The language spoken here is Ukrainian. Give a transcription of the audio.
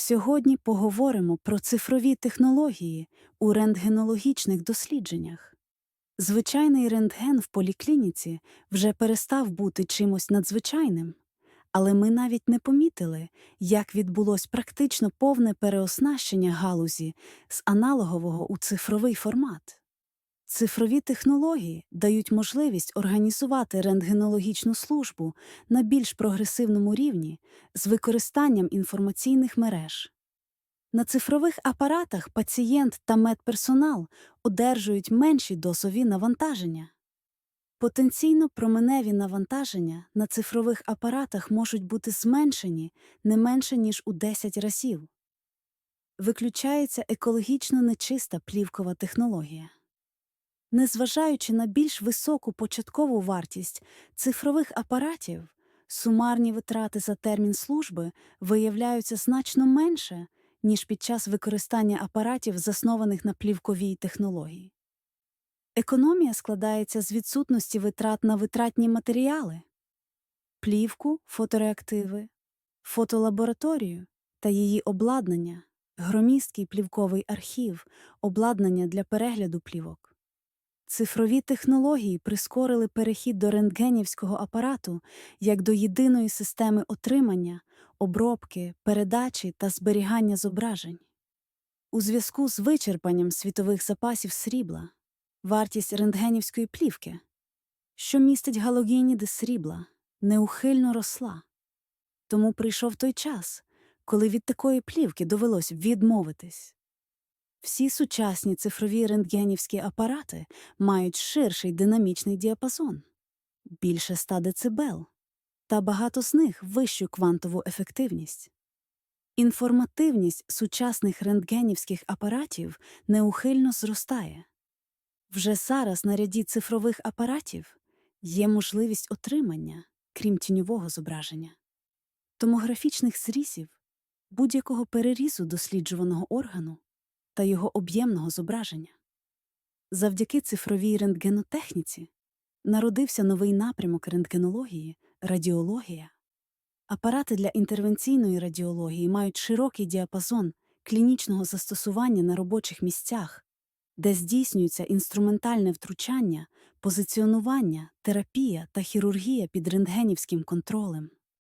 Сьогодні поговоримо про цифрові технології у рентгенологічних дослідженнях. Звичайний рентген в поліклініці вже перестав бути чимось надзвичайним, але ми навіть не помітили, як відбулось практично повне переоснащення галузі з аналогового у цифровий формат. Цифрові технології дають можливість організувати рентгенологічну службу на більш прогресивному рівні з використанням інформаційних мереж. На цифрових апаратах пацієнт та медперсонал одержують менші досові навантаження. Потенційно променеві навантаження на цифрових апаратах можуть бути зменшені не менше ніж у 10 разів. Виключається екологічно нечиста плівкова технологія. Незважаючи на більш високу початкову вартість цифрових апаратів, сумарні витрати за термін служби виявляються значно менше, ніж під час використання апаратів, заснованих на плівковій технології. Економія складається з відсутності витрат на витратні матеріали, плівку, фотореактиви, фотолабораторію та її обладнання, громісткий плівковий архів, обладнання для перегляду плівок. Цифрові технології прискорили перехід до рентгенівського апарату як до єдиної системи отримання, обробки, передачі та зберігання зображень. У зв'язку з вичерпанням світових запасів срібла, вартість рентгенівської плівки, що містить галогеніди срібла, неухильно росла. Тому прийшов той час, коли від такої плівки довелось відмовитись. Всі сучасні цифрові рентгенівські апарати мають ширший динамічний діапазон більше 100 дБ, та багато з них вищу квантову ефективність. Інформативність сучасних рентгенівських апаратів неухильно зростає. Вже зараз на ряді цифрових апаратів є можливість отримання, крім тіньового зображення, томографічних зрізів, будь-якого перерізу досліджуваного органу та його об'ємного зображення. Завдяки цифровій рентгенотехніці народився новий напрямок рентгенології радіологія. Апарати для інтервенційної радіології мають широкий діапазон клінічного застосування на робочих місцях, де здійснюється інструментальне втручання, позиціонування, терапія та хірургія під рентгенівським контролем.